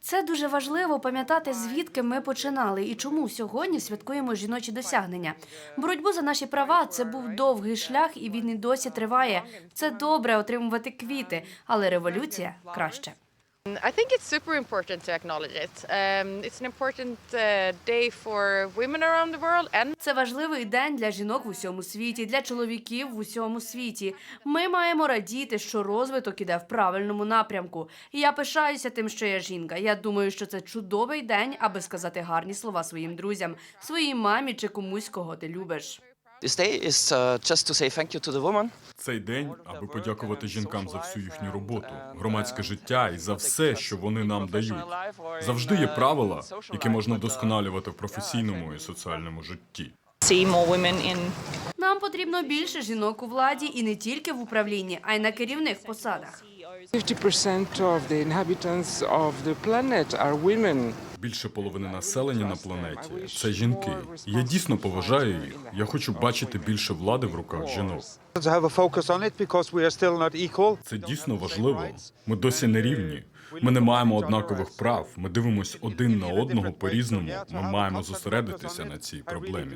Це дуже важливо пам'ятати, звідки ми починали і чому сьогодні святкуємо жіночі досягнення. Боротьбу за наші права це був довгий шлях, і він і досі триває. Це добре отримувати квіти, але революція краще. I think it's super important to acknowledge it. Um, it's an important uh, day for women around the world and Це важливий день для жінок в усьому світі, для чоловіків в усьому світі. Ми маємо радіти, що розвиток іде в правильному напрямку. І я пишаюся тим, що я жінка. Я думаю, що це чудовий день, аби сказати гарні слова своїм друзям, своїй мамі чи комусь, кого ти любиш. This day is uh, just to say thank you to the woman. Цей день, аби подякувати жінкам за всю їхню роботу, громадське життя і за все, що вони нам дають. Завжди є правила, які можна вдосконалювати в професійному і соціальному житті. see more women in Нам потрібно більше жінок у владі і не тільки в управлінні, а й на керівних посадах. 50% of the inhabitants of the planet are women. Більше половини населення на планеті це жінки. Я дійсно поважаю їх. Я хочу бачити більше влади в руках жінок. Це дійсно важливо. Ми досі не рівні. Ми не маємо однакових прав. Ми дивимось один на одного по різному. Ми маємо зосередитися на цій проблемі.